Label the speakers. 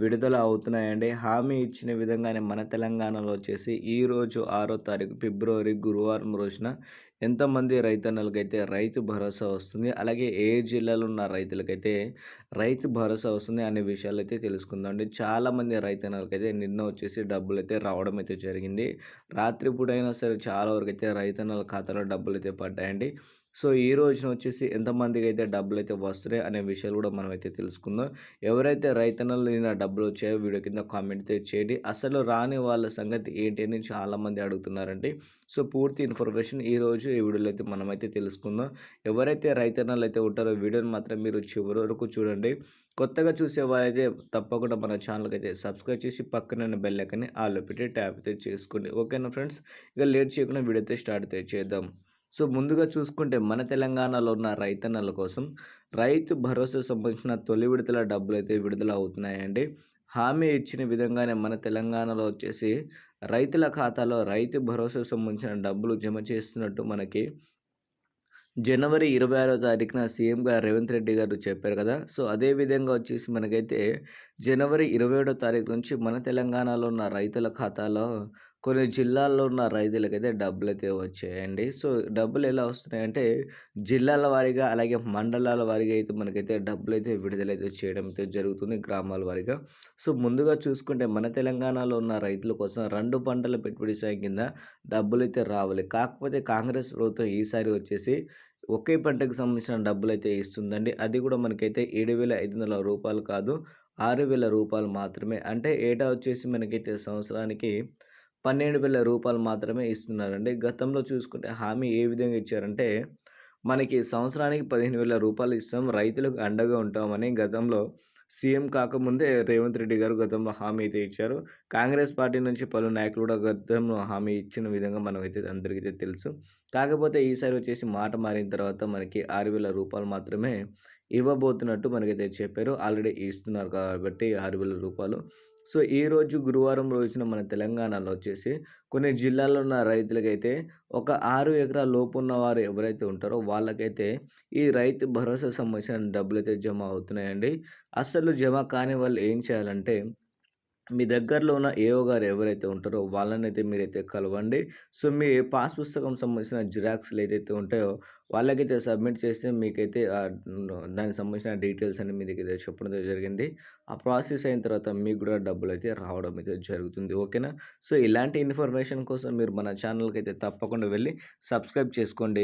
Speaker 1: విడుదల అవుతున్నాయండి. హామీ ఇచ్చిన విధంగానే మన తెలంగాణలో వచ్చేసి ఈరోజు ఆరో తారీఖు ఫిబ్రవరి గురువారం రోజున ఎంతమంది రైతన్నలకైతే రైతు భరోసా వస్తుంది అలాగే ఏ జిల్లాలో ఉన్న రైతులకైతే రైతు భరోసా వస్తుంది అనే విషయాలు అయితే తెలుసుకుందాం అండి చాలామంది రైతన్నలకైతే నిన్న వచ్చేసి డబ్బులు అయితే రావడం అయితే జరిగింది. రాత్రిపూటైనా సరే చాలా వరకు అయితే రైతన్నల ఖాతాలో డబ్బులు అయితే పడ్డాయండి. సో ఈ రోజున వచ్చేసి ఎంతమందికి అయితే డబ్బులు అయితే వస్తున్నాయి అనే విషయాలు కూడా మనం అయితే తెలుసుకుందాం. ఎవరైతే రైతన్నలు నిన్న డబ్బులు వచ్చాయో వీడియో కింద కామెంట్ చేయండి. అసలు రాని వాళ్ళ సంగతి ఏంటి అని చాలామంది అడుగుతున్నారండి. సో పూర్తి ఇన్ఫర్మేషన్ ఈరోజు ఈ వీడియోలో అయితే మనమైతే తెలుసుకుందాం. ఎవరైతే రైతన్నలు అయితే ఉంటారో వీడియోని మాత్రం మీరు చివరి వరకు చూడండి. కొత్తగా చూసే వారైతే తప్పకుండా మన ఛానల్కి అయితే సబ్స్క్రైబ్ చేసి పక్కన బెల్ ఐకన్ని ఆలో పెట్టి ట్యాప్ అయితే చేసుకోండి. ఓకేనా ఫ్రెండ్స్? ఇక లేట్ చేయకుండా వీడియో అయితే స్టార్ట్ అయితే చేద్దాం. సో ముందుగా చూసుకుంటే మన తెలంగాణలో ఉన్న రైతన్నల కోసం రైతు భరోసా సంబంధించిన తొలి విడతల డబ్బులు అయితే విడుదల అవుతున్నాయండి. హామీ ఇచ్చిన విధంగానే మన తెలంగాణలో వచ్చేసి రైతుల ఖాతాలో రైతు భరోసా సంబంధించిన డబ్బులు జమ చేస్తున్నట్టు మనకి జనవరి ఇరవై ఆరో తారీఖున సీఎంగా రేవంత్ రెడ్డి గారు చెప్పారు కదా. సో అదే విధంగా వచ్చేసి మనకైతే జనవరి ఇరవై ఏడో తారీఖు నుంచి మన తెలంగాణలో ఉన్న రైతుల ఖాతాలో కొన్ని జిల్లాల్లో ఉన్న రైతులకైతే డబ్బులు అయితే వచ్చాయండి. సో డబ్బులు ఎలా వస్తున్నాయంటే జిల్లాల వారీగా అలాగే మండలాల వారీగా అయితే మనకైతే డబ్బులు అయితే విడుదలైతే చేయడం అయితే జరుగుతుంది గ్రామాల వారీగా. సో ముందుగా చూసుకుంటే మన తెలంగాణలో ఉన్న రైతుల కోసం రెండు పంటల పెట్టుబడి సాయం కింద డబ్బులు అయితే రావాలి. కాకపోతే కాంగ్రెస్ ప్రభుత్వం ఈసారి వచ్చేసి ఒకే పంటకు సంబంధించిన డబ్బులు అయితే ఇస్తుందండి. అది కూడా మనకైతే ఏడు వేల ఐదు వందల రూపాయలు కాదు ఆరు వేల రూపాయలు మాత్రమే. అంటే ఏటా వచ్చేసి మనకైతే సంవత్సరానికి పన్నెండు వేల రూపాయలు మాత్రమే ఇస్తున్నారండి. గతంలో చూసుకుంటే హామీ ఏ విధంగా ఇచ్చారంటే మనకి సంవత్సరానికి పదిహేను వేల రూపాయలు ఇస్తాం రైతులకు అండగా ఉంటామని గతంలో సీఎం కాకముందే రేవంత్ రెడ్డి గారు గతంలో హామీ అయితే ఇచ్చారు. కాంగ్రెస్ పార్టీ నుంచి పలు నాయకులు కూడా గతంలో హామీ ఇచ్చిన విధంగా మనం అయితే అందరికీ తెలుసు. కాకపోతే ఈసారి వచ్చేసి మాట మారిన తర్వాత మనకి ఆరు వేల రూపాయలు మాత్రమే ఇవ్వబోతున్నట్టు మనకైతే చెప్పారు. ఆల్రెడీ ఇస్తున్నారు కాబట్టి ఆరు వేల రూపాయలు. సో ఈరోజు గురువారం రోజున మన తెలంగాణలో వచ్చేసి కొన్ని జిల్లాల్లో ఉన్న రైతులకైతే ఒక ఆరు ఎకరాల లోపు ఉన్న వారు ఎవరైతే ఉంటారో వాళ్ళకైతే ఈ రైతు భరోసా సంబంధించిన డబ్బులు అయితే జమ అవుతున్నాయండి. అసలు జమ కాని వాళ్ళు ఏం చేయాలంటే మీ దగ్గరలో ఉన్న ఏఓ గారు ఎవరైతే ఉంటారో వాళ్ళని అయితే మీరైతే కలవండి. సో మీ పాస్ పుస్తకం సంబంధించిన జిరాక్స్లు ఏదైతే ఉంటాయో వాళ్ళకైతే సబ్మిట్ చేస్తే మీకైతే దానికి సంబంధించిన డీటెయిల్స్ అన్ని మీ దగ్గర చెప్పడం జరిగింది. ఆ ప్రాసెస్ అయిన తర్వాత మీకు కూడా డబ్బులు అయితే రావడం అయితే జరుగుతుంది. ఓకేనా? సో ఇలాంటి ఇన్ఫర్మేషన్ కోసం మీరు మన ఛానల్కి అయితే తప్పకుండా వెళ్ళి సబ్స్క్రైబ్ చేసుకోండి.